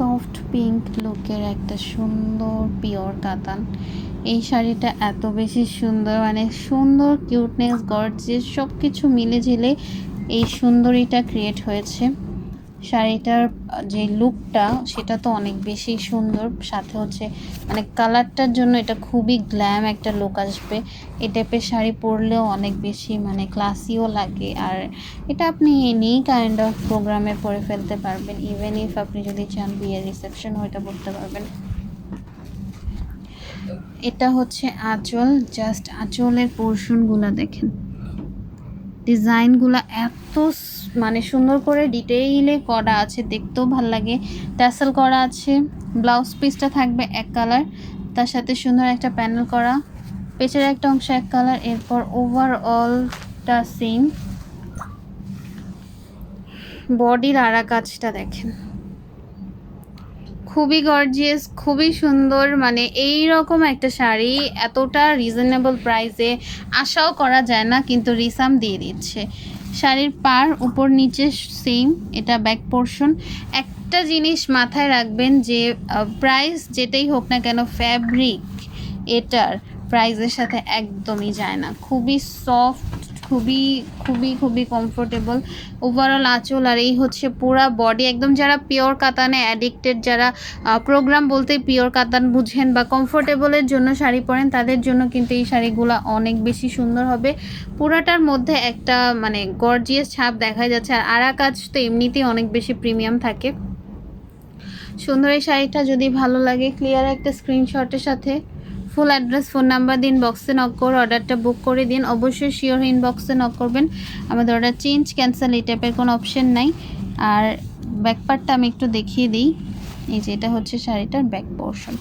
Soft pink লুকের একটা সুন্দর পিওর কাতান এই শাড়িটা এত বেশি সুন্দর মানে সুন্দর কিউটনেস গর্জিয়াস সব কিছু মিলে ঝিলে এই সুন্দরীটা ক্রিয়েট হয়েছে। শাড়িটার যে লুকটা সেটা তো অনেক বেশি সুন্দর। সাথে হচ্ছে মানে কালারটার জন্য এটা খুবই গ্ল্যাম একটা লুক আসবে। এই টাইপের শাড়ি পরলেও অনেক বেশি মানে ক্লাসিও লাগে। আর এটা আপনি এনি কাইন্ড অফ প্রোগ্রামে পরে ফেলতে পারবেন। ইভেন ইফ আপনি যদি চান বিয়ের রিসেপশন ওইটা পড়তে পারবেন। এটা হচ্ছে আঁচল জাস্ট আঁচলের পোর্শনগুলো দেখেন। ডিজাইনগুলো এত মানে সুন্দর করে ডিটেইলে করা আছে, দেখতেও ভালো লাগে। ট্যাসেল করা আছে ব্লাউজ পিসটা থাকবে এক কালার তার সাথে সুন্দর একটা প্যানেল করা, পেছনের একটা অংশ এক কালার এরপর ওভারঅলটা সেম বডির আরা কাজটা দেখেন। খুবই গর্জিয়াস খুবই সুন্দর মানে এই রকম একটা শাড়ি এতটা রিজনেবল প্রাইসে আশাও করা যায় না, কিন্তু রিসাম দিয়ে দিচ্ছে। শাড়ির পার উপর নিচে সেম এটা ব্যাক পোর্শন একটা জিনিস মাথায় রাখবেন যে প্রাইস যেটাই হোক না কেন ফ্যাব্রিক এটার প্রাইসের সাথে একদমই যায় না। খুবই সফট খুবই খুবই খুবই কমফোর্টেবল ওভারঅল আঁচল আর এই হচ্ছে পুরা বডি একদম যারা পিওর কাতানে অ্যাডিক্টেড যারা প্রোগ্রাম বলতে পিওর কাতান বুঝেন বা কমফোর্টেবলের জন্য শাড়ি পরেন, তাদের জন্য কিন্তু এই শাড়িগুলো অনেক বেশি সুন্দর হবে। পুরাটার মধ্যে একটা মানে গর্জিয়াস ছাপ দেখা যাচ্ছে। আর আরা কাজ তো এমনিতেই অনেক বেশি প্রিমিয়াম থাকে। সুন্দর এই শাড়িটা যদি ভালো লাগে ক্লিয়ার একটা স্ক্রিনশটের সাথে। ফুল অ্যাড্রেস ফোন নাম্বার দিন বক্সে নক করে অর্ডারটা বুক করে দিন। অবশ্যই শিওর ইনবক্সে নক করবেন। আমাদের অর্ডার চেঞ্জ ক্যান্সেল এই টাইপের কোনো অপশান নাই। আর ব্যাক পার্টটা আমি একটু দেখিয়ে দিই। এই যে এটা হচ্ছে শাড়িটার ব্যাক পোর্শন